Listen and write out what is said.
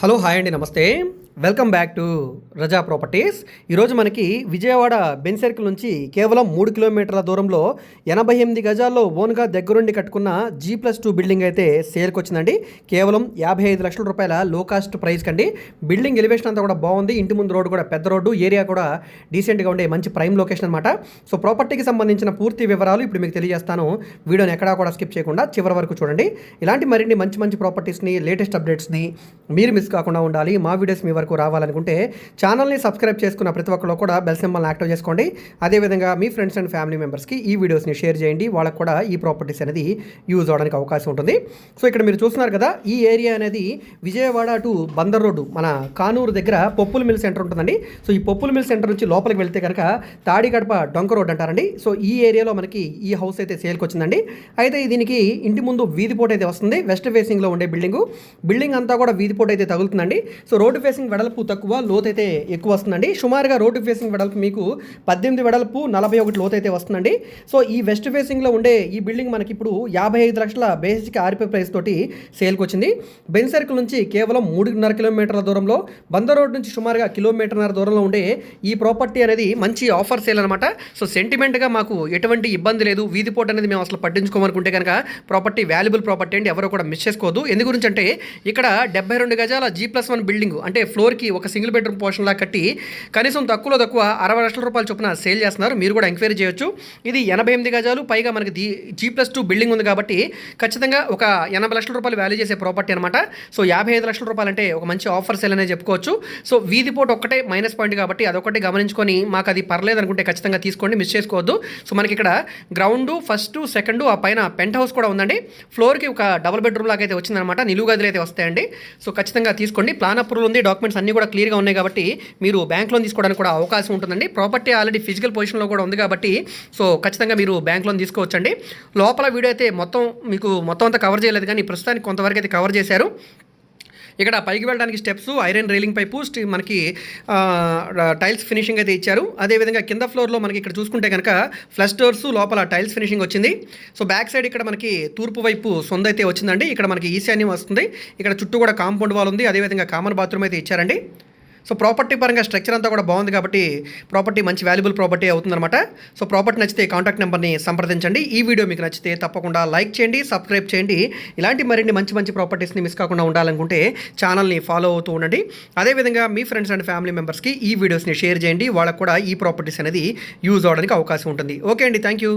Hello hi అండి నమస్తే. Welcome back to Raza properties. ఈరోజు మనకి విజయవాడ బెన్ సర్కిల్ నుంచి కేవలం మూడు కిలోమీటర్ల దూరంలో ఎనభై ఎనిమిది గజాల్లో ఓన్గా దగ్గరుండి కట్టుకున్న జీ ప్లస్ టూ బిల్డింగ్ అయితే సేల్కి వచ్చిందండి. కేవలం యాభై ఐదు లక్షల రూపాయల లో కాస్ట్ ప్రైస్ కండి. బిల్డింగ్ ఎలివేషన్ అంతా కూడా బాగుంది. ఇంటి ముందు రోడ్డు కూడా పెద్ద రోడ్డు ఏరియా కూడా డీసెంట్గా ఉండే మంచి ప్రైమ్ లొకేషన్ అనమాట సో ప్రాపర్టీకి సంబంధించిన పూర్తి వివరాలు ఇప్పుడు మీకు తెలియజేస్తాను. వీడియోని ఎక్కడా కూడా స్కిప్ చేయకుండా చివరి వరకు చూడండి. ఇలాంటి మరిన్ని మంచి మంచి ప్రాపర్టీస్ని లేటెస్ట్ అప్డేట్స్ని మీరు మిస్ కాకుండా ఉండాలి మా వీడియోస్ మీ వరకు రావాలనుకుంటే ఛానల్ని సబ్స్క్రైబ్ చేసుకున్న ప్రతి ఒక్కరు కూడా బెల్ సింబల్ని యాక్టివ్ చేసుకోండి. అదేవిధంగా మీ ఫ్రెండ్స్ అండ్ ఫ్యామిలీ మెంబర్స్కి ఈ వీడియోస్ని షేర్ చేయండి. వాళ్ళకు కూడా ఈ ప్రాపర్టీస్ అనేది యూజ్ అవడానికి అవకాశం ఉంటుంది. సో ఇక్కడ మీరు చూస్తున్నారు కదా ఈ ఏరియా అనేది విజయవాడ టు బందర్ రోడ్డు మన కానూరు దగ్గర పొప్పుల మిల్ సెంటర్ ఉంటుందండి. సో ఈ పొప్పుల మిల్ సెంటర్ నుంచి లోపలికి వెళ్తే కనుక తాడిగడప డొంక రోడ్ అంటారండి. సో ఈ ఏరియాలో మనకి ఈ హౌస్ అయితే సేల్కి వచ్చిందండి. అయితే దీనికి ఇంటి ముందు వీధిపోటు అయితే వస్తుంది. వెస్ట్ ఫేసింగ్లో ఉండే బిల్డింగ్ బిల్డింగ్ అంతా కూడా వీధి పోటు అయితే తగులుతుందండి. సో రోడ్డు ఫేసింగ్ వెడల్పు తక్కువ లోతైతే ఎక్కువ వస్తుందండి. సుమారుగా రోడ్డు ఫేసింగ్ వెడల్పు మీకు పద్దెనిమిది వెడల్పు నలభై ఒకటి లోతైతే వస్తుందండి. సో ఈ వెస్ట్ ఫేసింగ్లో ఉండే ఈ బిల్డింగ్ మనకి ఇప్పుడు యాభై ఐదు లక్షల బేసిక్ ఆర్పీ ప్రైస్ తోటి సేల్కి వచ్చింది. బెన్ సర్కిల్ నుంచి కేవలం మూడున్నర కిలోమీటర్ల దూరంలో బందర్ రోడ్ నుంచి సుమారుగా కిలోమీటర్న్నర దూరంలో ఉండే ఈ ప్రాపర్టీ అనేది మంచి ఆఫర్ సేల్ అనమాట సో సెంటిమెంట్గా మాకు ఎటువంటి ఇబ్బంది లేదు. వీధి అనేది మేము అసలు పట్టించుకోమనుకుంటే కనుక ప్రాపర్టీ వాల్యుబుల్ ప్రాపర్టీ అండి ఎవరు కూడా మిస్ చేసుకోవద్దు. ఎందు గురించి అంటే ఇక్కడ డెబ్బై రెండు గజాల జీ ప్లస్ వన్ బిల్డింగ్ అంటే ఫ్లోర్కి ఒక సింగిల్ బెడ్రూమ్ పోర్షన్లా కట్టి కనీసం తక్కువలో తక్కువ అరవై లక్షల రూపాయలు చొప్పున సేల్ చేస్తున్నారు. మీరు కూడా ఎంక్వైరీ చేయొచ్చు. ఇది ఎనభై ఎనిమిది గజాలు పైగా మనకి the G plus two building ఉంది కాబట్టి ఖచ్చితంగా ఒక ఎనభై లక్షల రూపాయలు వాల్యూ చేసే ప్రాపర్టీ అనమాట సో యాభై ఐదు లక్షల రూపాయలు అంటే ఒక మంచి ఆఫర్ సేల్ అనేది చెప్పుకోవచ్చు. సో వీధి పోటు ఒక్కటే మైనస్ పాయింట్ కాబట్టి అదొకటి గమనించుకొని మాకు అది పర్లేదు అనుకుంటే ఖచ్చితంగా తీసుకోండి మిస్ చేసుకోవద్దు. సో మనకి ఇక్కడ గ్రౌండ్ ఫస్ట్ సెకండ్ ఆ పైన పెంట్ హౌస్ కూడా ఉందండి. ఫ్లోర్కి ఒక డబుల్ బెడ్రూమ్ లాగా అయితే వచ్చిందనమాట నిలువు గదిలో అయితే వస్తాయండి. సో ఖచ్చితంగా తీసుకోండి. ప్లాన్ అప్రూవల్ ఉంది. డాక్యుమెంట్స్ అన్నీ కూడా క్లియర్గా ఉన్నాయి కాబట్టి మీరు బ్యాంక్ లోన్ తీసుకోవడానికి కూడా అవకాశం ఉంటుందండి. ప్రాపర్టీ ఆల్రెడీ ఫిజికల్ పొజిషన్లో కూడా ఉంది కాబట్టి సో ఖచ్చితంగా మీరు బ్యాంక్ లోన్ తీసుకోవచ్చండి. లోపల వీడియో అయితే మొత్తం మీకు మొత్తం అంతా కవర్ చేయలేదు కానీ ప్రస్తుతానికి కొంతవరకు అయితే కవర్ చేశారు. ఇక్కడ పైకి వెళ్ళడానికి స్టెప్స్ ఐరన్ రైలింగ్ పైపు మనకి టైల్స్ ఫినిషింగ్ అయితే ఇచ్చారు. అదేవిధంగా కింద ఫ్లోర్లో మనకి ఇక్కడ చూసుకుంటే కనుక ఫ్లష్ డోర్స్ లోపల టైల్స్ ఫినిషింగ్ వచ్చింది. సో బ్యాక్ సైడ్ ఇక్కడ మనకి తూర్పు వైపు సొంత అయితే వచ్చిందండి. ఇక్కడ మనకి ఈశాన్యం వస్తుంది. ఇక్కడ చుట్టూ కూడా కాంపౌండ్ వాల్ ఉంది. అదేవిధంగా కామన్ బాత్రూమ్ అయితే ఇచ్చారండి. సో ప్రాపర్టీ పరంగా స్ట్రక్చర్ అంతా కూడా బాగుంది కాబట్టి ప్రాపర్టీ మంచి వాల్యుబుల్ ప్రాపర్టీ అవుతుందన్నమాట. సో ప్రాపర్టీ నచ్చితే కాంటాక్ట్ నెంబర్ని సంప్రదించండి. ఈ వీడియో మీకు నచ్చితే తప్పకుండా లైక్ చేయండి సబ్స్క్రైబ్ చేయండి. ఇలాంటి మరిన్ని మంచి మంచి ప్రాపర్టీస్ని మిస్ కాకుండా ఉండాలనుకుంటే ఛానల్ని ఫాలో అవుతూ ఉండండి. అదేవిధంగా మీ ఫ్రెండ్స్ అండ్ ఫ్యామిలీ మెంబర్స్కి ఈ వీడియోస్ని షేర్ చేయండి. వాళ్ళకు కూడా ఈ ప్రాపర్టీస్ అనేది యూజ్ అవడానికి అవకాశం ఉంటుంది. ఓకే అండి. Thank you.